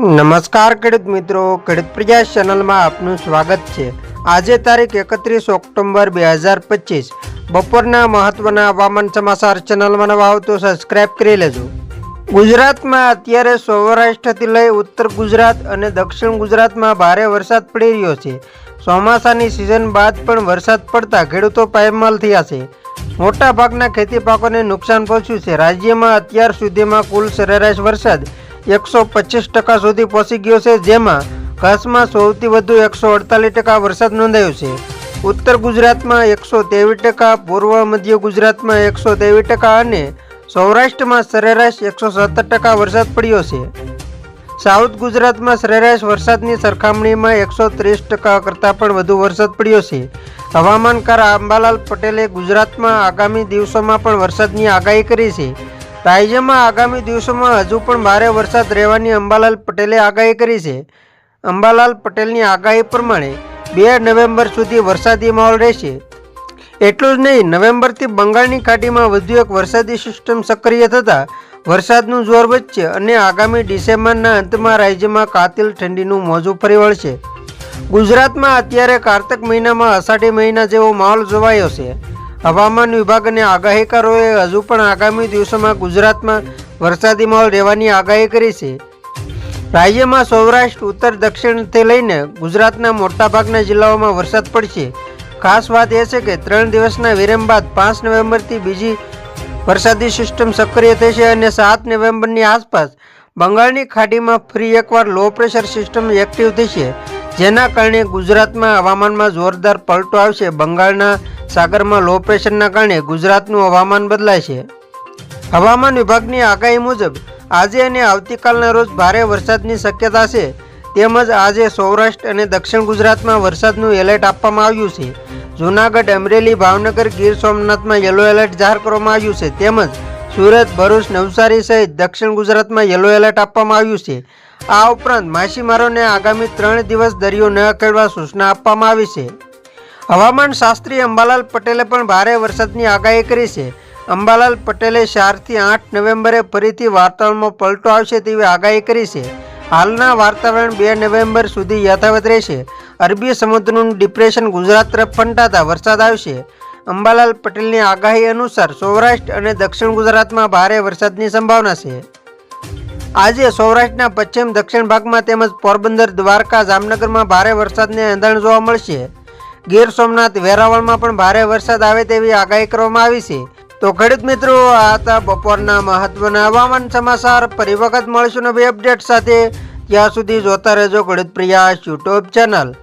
નમસ્કાર ખેડૂત મિત્રો. ખેડૂત પ્રજા ચેનલમાં આપનું સ્વાગત છે. આજે તારીખ એકત્રીસ ઓક્ટોબર બે હજાર પચીસ. બપોરના મહત્વના હવામાન સમાચાર ચેનલમાં નવા આવો તો સબસ્ક્રાઇબ કરી લેજો. ગુજરાતમાં અત્યારે સૌરાષ્ટ્રથી લઈ ઉત્તર ગુજરાત અને દક્ષિણ ગુજરાતમાં ભારે વરસાદ પડી રહ્યો છે. ચોમાસાની સિઝન બાદ પણ વરસાદ પડતા ખેડૂતો પાયમાલ થયા છે. મોટા ભાગના ખેતી પાકોને નુકસાન પહોંચ્યું છે. રાજ્યમાં અત્યાર સુધીમાં કુલ સરેરાશ વરસાદ એકસો પચીસ ટકા સુધી પહોંચી ગયો છે, જેમાં કચ્છમાં સૌથી વધુ એકસો અડતાલીસ ટકા વરસાદ નોંધાયો છે. ઉત્તર ગુજરાતમાં એકસો ત્રેવીસ ટકા, પૂર્વ મધ્ય ગુજરાતમાં એકસો ત્રેવીસ ટકા અને સૌરાષ્ટ્રમાં સરેરાશ એકસો સત્તર ટકા વરસાદ પડ્યો છે. સાઉથ ગુજરાતમાં સરેરાશ વરસાદની સરખામણીમાં એકસો ત્રીસ ટકા કરતાં પણ વધુ વરસાદ પડ્યો છે. હવામાનકાર અંબાલાલ પટેલે ગુજરાતમાં આગામી દિવસોમાં પણ વરસાદની આગાહી કરી છે. રાજ્યમાં આગામી દિવસોમાં હજુ પણ ભારે વરસાદ રહેવાની અંબાલાલ પટેલે આગાહી કરી છે. અંબાલાલ પટેલની આગાહી પ્રમાણે બે નવેમ્બર સુધી વરસાદી માહોલ રહેશે. એટલું જ નહીં, નવેમ્બરથી બંગાળની ખાડીમાં વધુ એક વરસાદી સિસ્ટમ સક્રિય થતાં વરસાદનું જોર વધશે અને આગામી ડિસેમ્બરના અંતમાં રાજ્યમાં કાતિલ ઠંડીનું મોજું ફરી વળશે. ગુજરાતમાં અત્યારે કાર્તક મહિનામાં અષાઢી મહિના જેવો માહોલ જોવાયો છે. હવામાન વિભાગ અને આગાહીકારોએ હજુ પણ આગામી દિવસોમાં ગુજરાતમાં વરસાદી માહોલ રહેવાની આગાહી કરી છે. રાજ્યમાં સૌરાષ્ટ્ર, ઉત્તર, દક્ષિણથી લઈને ગુજરાતના મોટાભાગના જિલ્લાઓમાં વરસાદ પડશે. ખાસ વાત એ છે કે ત્રણ દિવસના વિરામ બાદ પાંચ નવેમ્બરથી બીજી વરસાદી સિસ્ટમ સક્રિય થશે અને સાત નવેમ્બરની આસપાસ બંગાળની ખાડીમાં ફરી એકવાર લો પ્રેશર સિસ્ટમ એક્ટિવ થશે. જેના કારણે ગુજરાતમાં હવામાનમાં જોરદાર પલટો આવશે. બંગાળના સાગરમાં લો પ્રેશરના કારણે ગુજરાતનું હવામાન બદલાય છે. હવામાન વિભાગની આગાહી મુજબ, આજે અને આવતીકાલના રોજ ભારે વરસાદની શક્યતા છે. તેમજ આજે સૌરાષ્ટ્ર અને દક્ષિણ ગુજરાતમાં વરસાદનું એલર્ટ આપવામાં આવ્યું છે. જૂનાગઢ, અમરેલી, ભાવનગર, ગીર સોમનાથમાં યલો એલર્ટ જાહેર કરવામાં આવ્યું છે. તેમજ સુરત, ભરૂચ, નવસારી સહિત દક્ષિણ ગુજરાતમાં યલો એલર્ટ આપવામાં આવ્યું છે. આ ઉપરાંત માછીમારોને આગામી ત્રણ દિવસ દરિયો ન ખેડવા સૂચના આપવામાં આવી છે. હવામાન શાસ્ત્રી અંબાલાલ પટેલે પણ ભારે વરસાદની આગાહી કરી છે. અંબાલાલ પટેલે ચારથી આઠ નવેમ્બરે ફરીથી વાતાવરણમાં પલટો આવશે તેવી આગાહી કરી છે. હાલના વાતાવરણ બે નવેમ્બર સુધી યથાવત રહેશે. અરબી સમુદ્રનું ડિપ્રેશન ગુજરાત તરફ ફંટાતા વરસાદ આવશે. અંબાલાલ પટેલની આગાહી અનુસાર સૌરાષ્ટ્ર અને દક્ષિણ ગુજરાતમાં ભારે વરસાદની સંભાવના છે. આજે સૌરાષ્ટ્રના પશ્ચિમ દક્ષિણ ભાગમાં તેમજ પોરબંદર, દ્વારકા, જામનગરમાં ભારે વરસાદને અંધાણ જોવા મળશે. ગીર સોમનાથ, વેરાવળમાં પણ ભારે વરસાદ આવે તેવી આગાહી કરવામાં આવી છે. તો ખેડૂત મિત્રો, આ હતા બપોરના મહત્વના હવામાન સમાચાર. ફરી વખત મળશું નવી અપડેટ સાથે. ત્યાં સુધી જોતા રહેજો ખેડૂત પ્રિયાસ યુટ્યુબ ચેનલ.